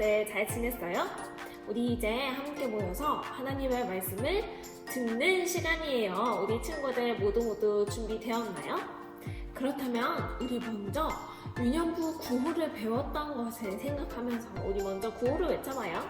다들 잘 지냈어요? 우리 이제 함께 모여서 하나님의 말씀을 듣는 시간이에요. 우리 친구들 모두 모두 준비되었나요? 그렇다면 우리 먼저 유년부 구호를 배웠던 것을 생각하면서 우리 먼저 구호를 외쳐봐요.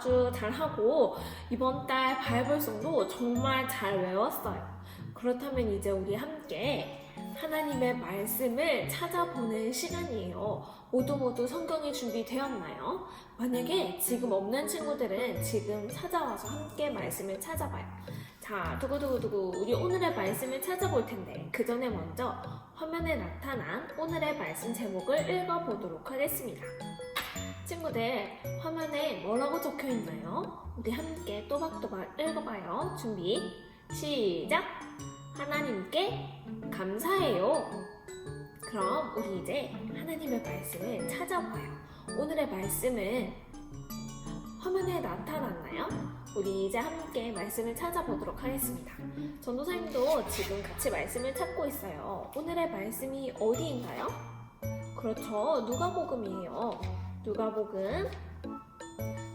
아주 잘하고 이번 달 바이블송도 정말 잘 외웠어요. 그렇다면 이제 우리 함께 하나님의 말씀을 찾아보는 시간이에요. 모두 모두 성경이 준비되었나요? 만약에 지금 없는 친구들은 지금 찾아와서 함께 말씀을 찾아봐요. 자, 두구두구두구 우리 오늘의 말씀을 찾아볼 텐데 그 전에 먼저 화면에 나타난 오늘의 말씀 제목을 읽어보도록 하겠습니다. 친구들 화면에 뭐라고 적혀 있나요? 우리 함께 또박또박 읽어봐요. 준비 시작. 하나님께 감사해요. 그럼 우리 이제 하나님의 말씀을 찾아봐요. 오늘의 말씀은 화면에 나타났나요? 우리 이제 함께 말씀을 찾아보도록 하겠습니다. 전도사님도 지금 같이 말씀을 찾고 있어요. 오늘의 말씀이 어디인가요? 그렇죠. 누가복음이에요. 누가복음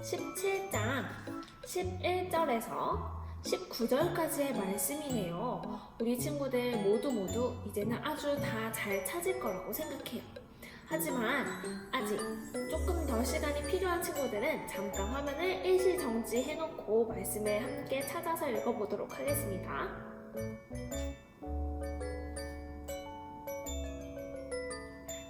17장 11절에서 19절까지의 말씀이네요. 우리 친구들 모두 모두 이제는 아주 다 잘 찾을 거라고 생각해요. 하지만 아직 조금 더 시간이 필요한 친구들은 잠깐 화면을 일시 정지해 놓고 말씀을 함께 찾아서 읽어보도록 하겠습니다.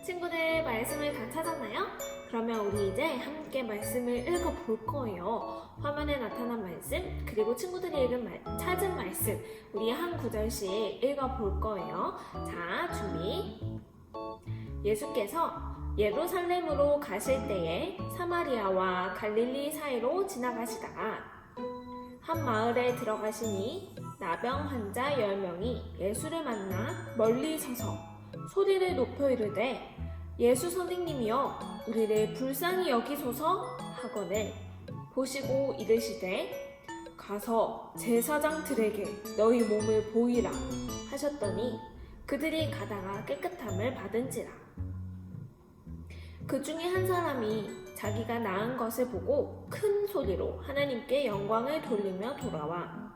친구들 말씀을 다 찾았나요? 그러면 우리 이제 함께 말씀을 읽어볼 거예요. 화면에 나타난 말씀, 그리고 친구들이 읽은 말, 찾은 말씀, 우리 한 구절씩 읽어볼 거예요. 자, 준비. 예수께서 예루살렘으로 가실 때에 사마리아와 갈릴리 사이로 지나가시다가 한 마을에 들어가시니 나병 환자 열명이 예수를 만나 멀리 서서 소리를 높여 이르되 예수 선생님이여 우리를 불쌍히 여기소서 하거늘. 보시고 이르시되 가서 제사장들에게 너희 몸을 보이라 하셨더니 그들이 가다가 깨끗함을 받은지라. 그 중에 한 사람이 자기가 나은 것을 보고 큰 소리로 하나님께 영광을 돌리며 돌아와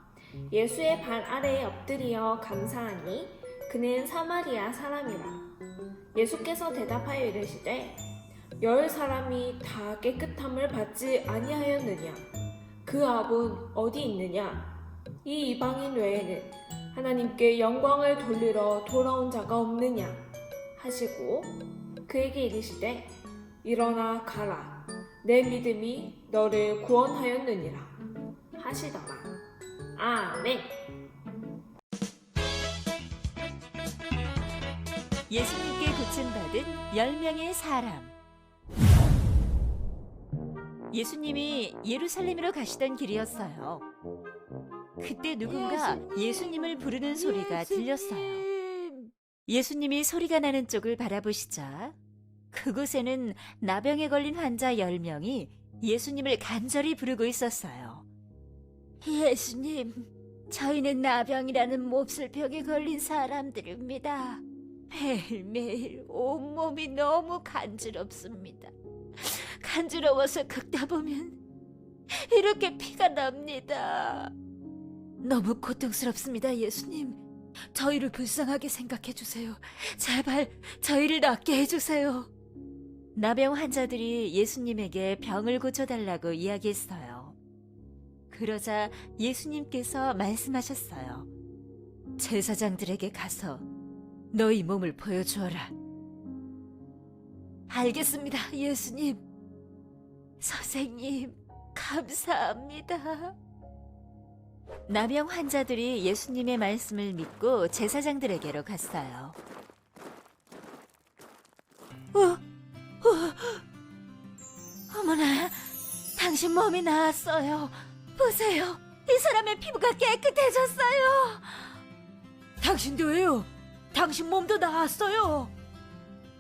예수의 발 아래에 엎드리어 감사하니 그는 사마리아 사람이라 예수께서 대답하여 이르시되 열 사람이 다 깨끗함을 받지 아니하였느냐? 그 압은 어디 있느냐? 이 이방인 외에는 하나님께 영광을 돌리러 돌아온 자가 없느냐? 하시고 그에게 이르시되 일어나 가라. 내 믿음이 너를 구원하였느니라. 하시더라. 아멘. 예수님 께 고침받은 10명의 사람. 예수님이 예루살렘으로 가시던 길이었어요. 그때 누군가 예수님을 부르는 소리가 들렸어요. 예수님이 소리가 나는 쪽을 바라보시자 그곳에는 나병에 걸린 환자 10명이 예수님을 간절히 부르고 있었어요. 예수님, 저희는 나병이라는 몹쓸 병에 걸린 사람들입니다. 매일매일 온몸이 너무 간지럽습니다. 간지러워서 긁다 보면 이렇게 피가 납니다. 너무 고통스럽습니다, 예수님. 저희를 불쌍하게 생각해 주세요. 제발 저희를 낫게 해 주세요. 나병 환자들이 예수님에게 병을 고쳐달라고 이야기했어요. 그러자 예수님께서 말씀하셨어요. 제사장들에게 가서 너희 몸을 보여주어라. 알겠습니다, 예수님. 선생님, 감사합니다. 나병 환자들이 예수님의 말씀을 믿고 제사장들에게로 갔어요. 어, 어, 어머나, 당신 몸이 나았어요. 보세요, 이 사람의 피부가 깨끗해졌어요. 당신도 왜요? 당신 몸도 나았어요.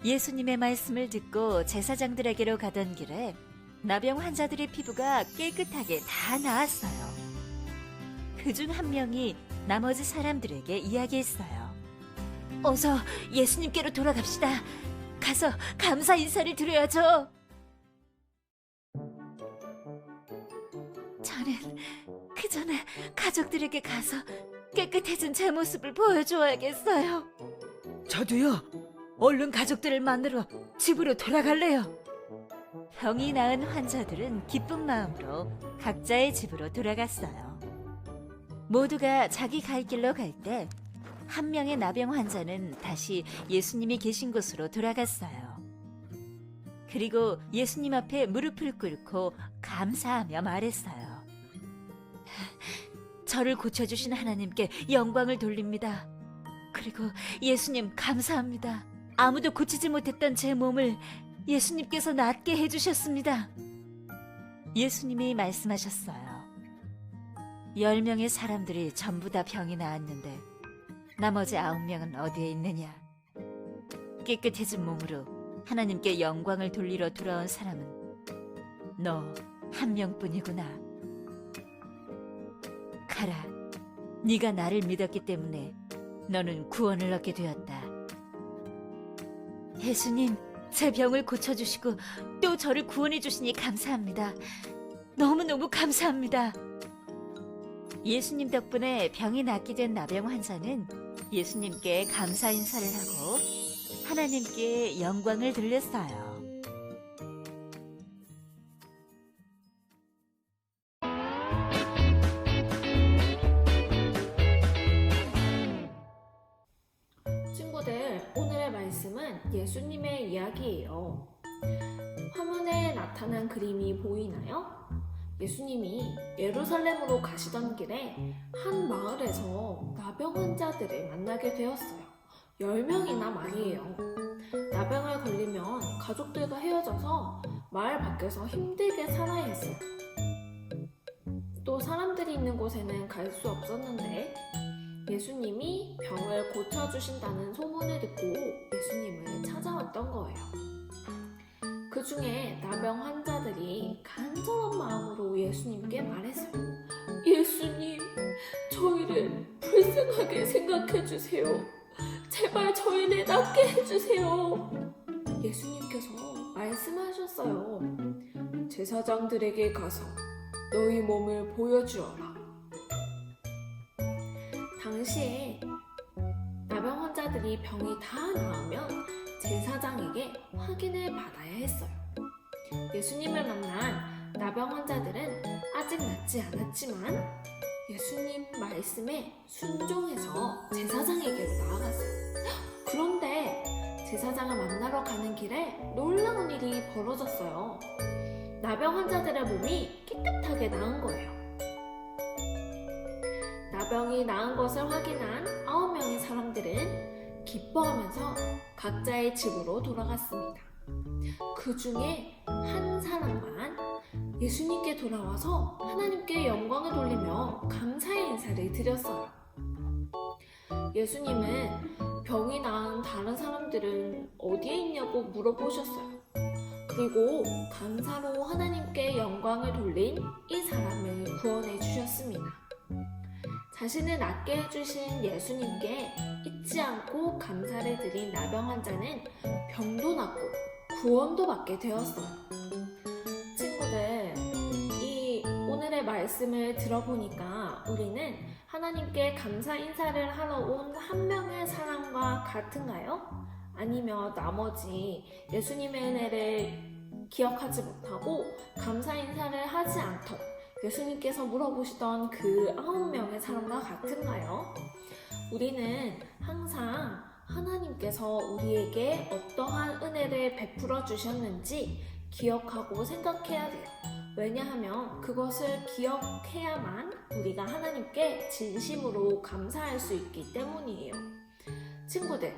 예수님의 말씀을 듣고 제사장들에게로 가던 길에 나병 환자들의 피부가 깨끗하게 다 나았어요. 그중 한 명이 나머지 사람들에게 이야기했어요. 어서 예수님께로 돌아갑시다. 가서 감사 인사를 드려야죠. 저는 그 전에 가족들에게 가서 깨끗해진 제 모습을 보여줘야겠어요. 저도요. 얼른 가족들을 만나러 집으로 돌아갈래요. 병이 나은 환자들은 기쁜 마음으로 각자의 집으로 돌아갔어요. 모두가 자기 갈 길로 갈 때 한 명의 나병 환자는 다시 예수님이 계신 곳으로 돌아갔어요. 그리고 예수님 앞에 무릎을 꿇고 감사하며 말했어요. 저를 고쳐주신 하나님께 영광을 돌립니다. 그리고 예수님 감사합니다. 아무도 고치지 못했던 제 몸을 예수님께서 낫게 해주셨습니다. 예수님이 말씀하셨어요. 열 명의 사람들이 전부 다 병이 나았는데 나머지 아홉 명은 어디에 있느냐? 깨끗해진 몸으로 하나님께 영광을 돌리러 돌아온 사람은 너 한 명뿐이구나. 가라. 네가 나를 믿었기 때문에 너는 구원을 얻게 되었다. 예수님, 제 병을 고쳐주시고 또 저를 구원해 주시니 감사합니다. 너무너무 감사합니다. 예수님 덕분에 병이 낫게 된 나병 환자는 예수님께 감사 인사를 하고 하나님께 영광을 돌렸어요. 친구들, 오늘의 말씀은 예수님의 이야기예요. 화면에 나타난 그림이 보이나요? 예수님이 예루살렘으로 가시던 길에 한 마을에서 나병 환자들을 만나게 되었어요. 10명이나 말이에요. 나병을 걸리면 가족들과 헤어져서 마을 밖에서 힘들게 살아야 했어요. 또 사람들이 있는 곳에는 갈 수 없었는데 예수님이 병을 고쳐주신다는 소문을 듣고 예수님을 찾아왔던 거예요. 그 중에 나병 환자들이 간절한 마음으로 예수님께 말했어요. 예수님, 저희를 불쌍하게 생각해 주세요. 제발 저희를 낫게 해주세요. 예수님께서 말씀하셨어요. 제사장들에게 가서 너희 몸을 보여주어라. 당시에 나병 환자들이 병이 다 나으면 제사장에게 확인을 받아야 했어요. 예수님을 만난 나병 환자들은 아직 낫지 않았지만 예수님 말씀에 순종해서 제사장에게로 나아갔어요. 그런데 제사장을 만나러 가는 길에 놀라운 일이 벌어졌어요. 나병 환자들의 몸이 깨끗하게 나은 거예요. 나병이 나은 것을 확인한 아홉 명의 사람들은 기뻐하면서 각자의 집으로 돌아갔습니다. 그 중에 한 사람만 예수님께 돌아와서 하나님께 영광을 돌리며 감사의 인사를 드렸어요. 예수님은 병이 나은 다른 사람들은 어디에 있냐고 물어보셨어요. 그리고 감사로 하나님께 영광을 돌린 이 사람을 구원해 주셨습니다. 자신을 낫게 해주신 예수님께 잊지 않고 감사를 드린 나병 환자는 병도 낫고 구원도 받게 되었어요. 친구들, 이 오늘의 말씀을 들어보니까 우리는 하나님께 감사 인사를 하러 온 한 명의 사람과 같은가요? 아니면 나머지 예수님의 은혜를 기억하지 못하고 감사 인사를 하지 않던 예수님께서 물어보시던 그 아홉 명의 사람과 같은가요? 우리는 항상 하나님께서 우리에게 어떠한 은혜를 베풀어 주셨는지 기억하고 생각해야 돼요. 왜냐하면 그것을 기억해야만 우리가 하나님께 진심으로 감사할 수 있기 때문이에요. 친구들,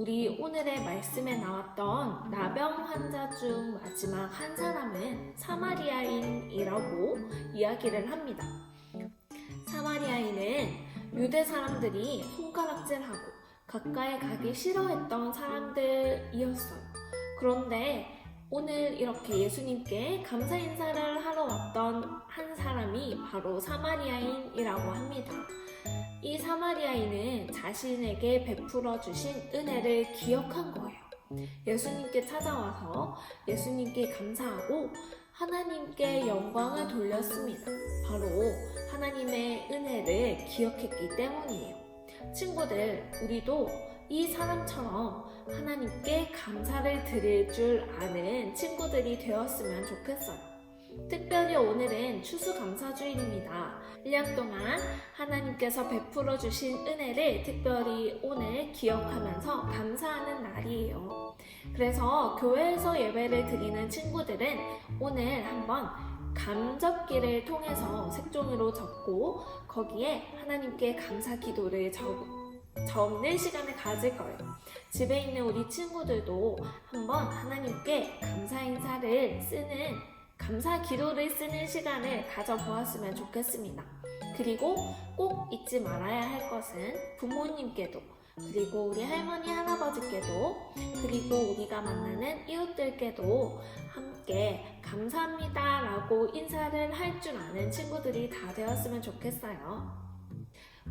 우리 오늘의 말씀에 나왔던 나병 환자 중 마지막 한 사람은 사마리아인이라고 이야기를 합니다. 사마리아인은 유대 사람들이 손가락질하고 가까이 가기 싫어했던 사람들이었어요. 그런데 오늘 이렇게 예수님께 감사 인사를 하러 왔던 한 사람이 바로 사마리아인이라고 합니다. 이 사마리아인은 자신에게 베풀어 주신 은혜를 기억한 거예요. 예수님께 찾아와서 예수님께 감사하고 하나님께 영광을 돌렸습니다. 바로 하나님의 은혜를 기억했기 때문이에요. 친구들, 우리도 이 사람처럼 하나님께 감사를 드릴 줄 아는 친구들이 되었으면 좋겠어요. 특별히 오늘은 추수감사주일입니다. 1년 동안 하나님께서 베풀어 주신 은혜를 특별히 오늘 기억하면서 감사하는 날이에요. 그래서 교회에서 예배를 드리는 친구들은 오늘 한번 감접기를 통해서 색종이로 적고 거기에 하나님께 감사 기도를 적, 적는 시간을 가질 거예요. 집에 있는 우리 친구들도 한번 하나님께 감사 인사를 쓰는 감사 기도를 쓰는 시간을 가져보았으면 좋겠습니다. 그리고 꼭 잊지 말아야 할 것은 부모님께도 그리고 우리 할머니 할아버지께도 그리고 우리가 만나는 이웃들께도 함께 감사합니다 라고 인사를 할 줄 아는 친구들이 다 되었으면 좋겠어요.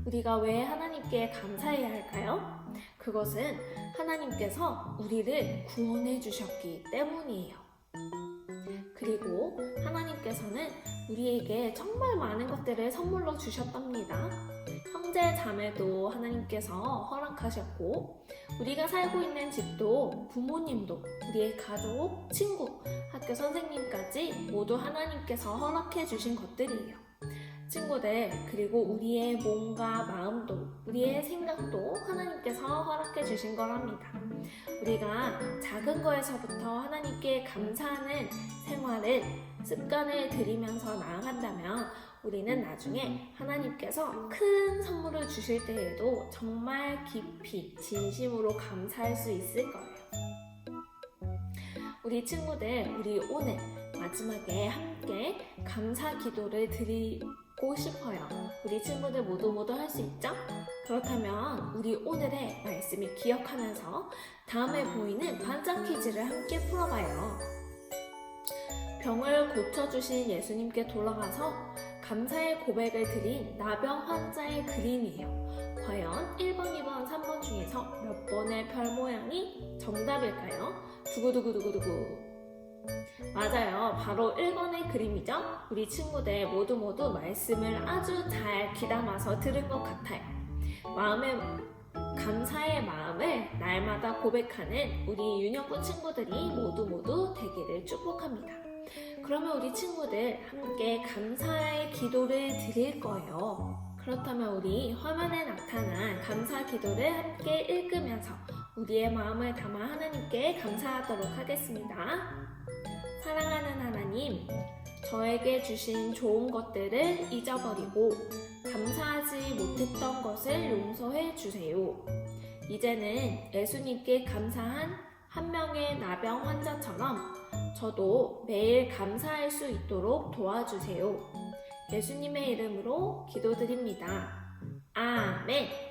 우리가 왜 하나님께 감사해야 할까요? 그것은 하나님께서 우리를 구원해 주셨기 때문이에요. 그리고 하나님께서는 우리에게 정말 많은 것들을 선물로 주셨답니다. 형제 자매도 하나님께서 허락하셨고, 우리가 살고 있는 집도 부모님도 우리의 가족, 친구, 학교 선생님까지 모두 하나님께서 허락해 주신 것들이에요. 친구들, 그리고 우리의 몸과 마음도, 우리의 생각도 하나님께서 허락해 주신 거랍니다. 우리가 작은 거에서부터 하나님께 감사하는 생활을, 습관을 들이면서 나아간다면 우리는 나중에 하나님께서 큰 선물을 주실 때에도 정말 깊이, 진심으로 감사할 수 있을 거예요. 우리 친구들, 우리 오늘 마지막에 함께 감사 기도를 드리 고 싶어요. 우리 친구들 모두 모두 할 수 있죠? 그렇다면 우리 오늘의 말씀을 기억하면서 다음에 보이는 반짝 퀴즈를 함께 풀어봐요. 병을 고쳐주신 예수님께 돌아가서 감사의 고백을 드린 나병 환자의 그림이에요. 과연 1번, 2번, 3번 중에서 몇 번의 별 모양이 정답일까요? 두구두구두구두구. 맞아요. 바로 1번의 그림이죠? 우리 친구들 모두 모두 말씀을 아주 잘 귀담아서 들은 것 같아요. 마음의 감사의 마음을 날마다 고백하는 우리 윤영구 친구들이 모두 모두 되기를 축복합니다. 그러면 우리 친구들 함께 감사의 기도를 드릴 거예요. 그렇다면 우리 화면에 나타난 감사 기도를 함께 읽으면서 우리의 마음을 담아 하나님께 감사하도록 하겠습니다. 사랑하는 하나님, 저에게 주신 좋은 것들을 잊어버리고 감사하지 못했던 것을 용서해 주세요. 이제는 예수님께 감사한 한 명의 나병 환자처럼 저도 매일 감사할 수 있도록 도와주세요. 예수님의 이름으로 기도드립니다. 아멘.